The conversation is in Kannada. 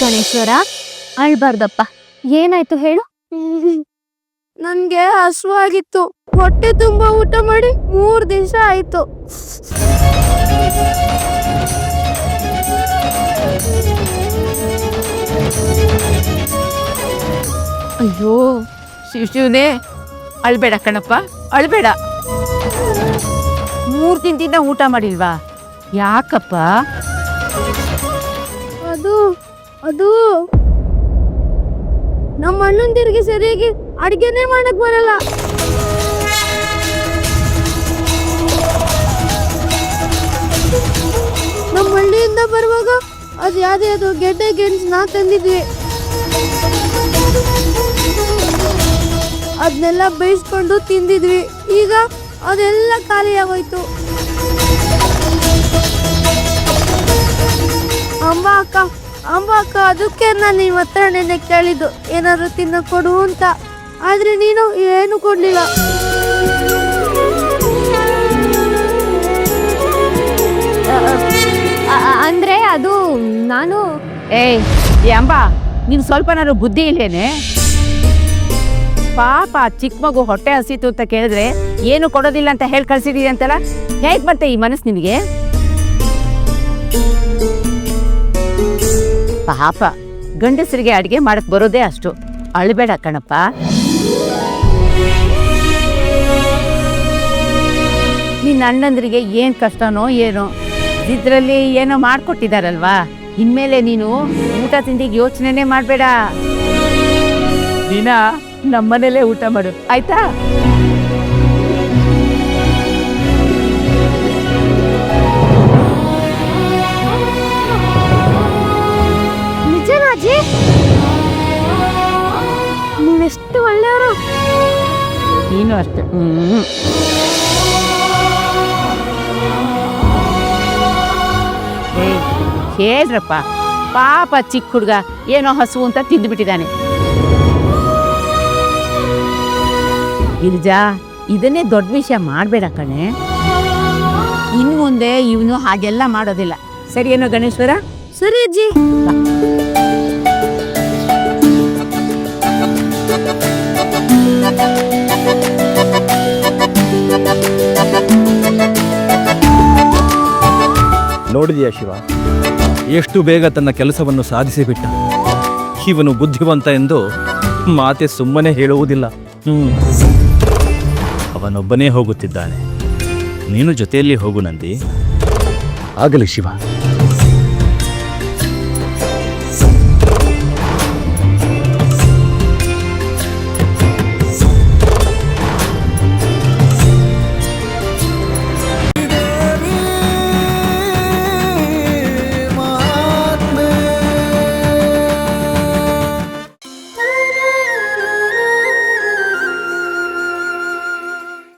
ಗಣೇಶ್ವರ? ಅಳ್ಬಾರ್ದಪ್ಪ. ಏನಾಯ್ತು ಹೇಳು? ನನ್ಗೆ ಹಸುವಾಗಿತ್ತು. ಹೊಟ್ಟೆ ತುಂಬಾ ಊಟ ಮಾಡಿ ಮೂರ್ ದಿವಸ ಆಯ್ತು. ಅಯ್ಯೋ ಶಿವ ಶಿವನೇ ಅಳ್ಬೇಡ ಕಣಪ್ಪ ಅಳ್ಬೇಡ. ಮೂರ್ ದಿನದಿಂದ ಊಟ ಮಾಡಿಲ್ವಾ? ಯಾಕಪ್ಪ? ಅದು ನಮ್ಮ ಅಣ್ಣಂದಿರಿಗೆ ಸರಿಯಾಗಿ ಅಡುಗೆನೇ ಮಾಡಕ್ ಬರಲ್ಲ. ನಮ್ಮ ಹಳ್ಳಿಯಿಂದ ಬರುವಾಗ ಅದು ಯಾವ್ದೇ ಅದು ಗೆಡ್ಡೆ ಗೆಣಸನ್ನ ತಂದಿದ್ವಿ. ಅದನ್ನೆಲ್ಲ ಬೇಯಿಸ್ಕೊಂಡು ತಿಂದಿದ್ವಿ. ಈಗ ಅದೆಲ್ಲ ಖಾಲಿಯಾಗೋಯ್ತು. ಅಮ್ಮ ಅಕ್ಕ ಅಂಬ ಅಕ್ಕ ಅದಕ್ಕೆ ನಾನು ನಿಮ್ಮ ಹತ್ರ ನೆನ್ನೆ ಕೇಳಿದ್ದು. ಏನಾದ್ರು ತಿನ್ನ ಕೊಡು ಅಂತ. ಆದ್ರೆ ನೀನು ಏನು ಕೊಡ್ಲಿಲ್ಲ. ಅಂದ್ರೆ ಅದು ನಾನು ಏಯ್, ಏ, ಅಂಬ, ನೀನು ಸ್ವಲ್ಪನಾದ್ರು ಬುದ್ಧಿ ಇಲ್ಲೇನೆ? ಪಾಪ ಚಿಕ್ಕ ಮಗು ಹೊಟ್ಟೆ ಹಸಿತು ಅಂತ ಕೇಳಿದ್ರೆ ಏನು ಕೊಡೋದಿಲ್ಲ ಅಂತ ಹೇಳಿ ಕಳ್ಸಿದೀನಿ ಅಂತಲ್ಲ ಹೇಗೆ ಮತ್ತೆ ಈ ಮನಸ್ಸು ನಿನಗೆ? ಪಾಪ. ಗಂಡಸರಿಗೆ ಅಡಿಗೆ ಮಾಡಕ್ ಬರೋದೇ ಅಷ್ಟು. ಅಳಬೇಡ ಕಣಪ್ಪ. ನಿನ್ನ ಅಣ್ಣಂದ್ರಿಗೆ ಏನ್ ಕಷ್ಟನೋ ಏನೋ. ಇದ್ರಲ್ಲಿ ಏನೋ ಮಾಡ್ಕೊಟ್ಟಿದಾರಲ್ವಾ? ಇನ್ಮೇಲೆ ನೀನು ಊಟ ತಿಂಡಿಗೆ ಯೋಚನೆನೇ ಮಾಡಬೇಡ. ದಿನ ನಮ್ಮನೇಲೆ ಊಟ ಮಾಡು. ಆಯ್ತಾ? ನೀನು ಅಷ್ಟೆ. ಹೇಳ್ರಪ್ಪ. ಪಾಪ ಚಿಕ್ಕ ಹುಡುಗ ಏನೋ ಹಸು ಅಂತ ತಿಂದ್ಬಿಟ್ಟಿದ್ದಾನೆ. ಗಿರಿಜಾ ಇದನ್ನೇ ದೊಡ್ಡ ವಿಷಯ ಮಾಡಬೇಡ ಕಣೆ. ಇನ್ನು ಮುಂದೆ ಇವನು ಹಾಗೆಲ್ಲ ಮಾಡೋದಿಲ್ಲ. ಸರಿ ಏನೋ ಗಣೇಶ್ವರ? ಸರಿ ಅಜ್ಜಿ. ನೋಡಿದೆಯಾ ಶಿವ? ಎಷ್ಟು ಬೇಗ ತನ್ನ ಕೆಲಸವನ್ನು ಸಾಧಿಸಿಬಿಟ್ಟ? ಇವನು ಬುದ್ಧಿವಂತ ಎಂದು ಮಾತೆ ಸುಮ್ಮನೆ ಹೇಳುವುದಿಲ್ಲ. ಹ್ಮ್. ಅವನೊಬ್ಬನೇ ಹೋಗುತ್ತಿದ್ದಾನೆ. ನೀನು ಜೊತೆಯಲ್ಲಿ ಹೋಗು ನಂದಿ. ಆಗಲಿ ಶಿವ.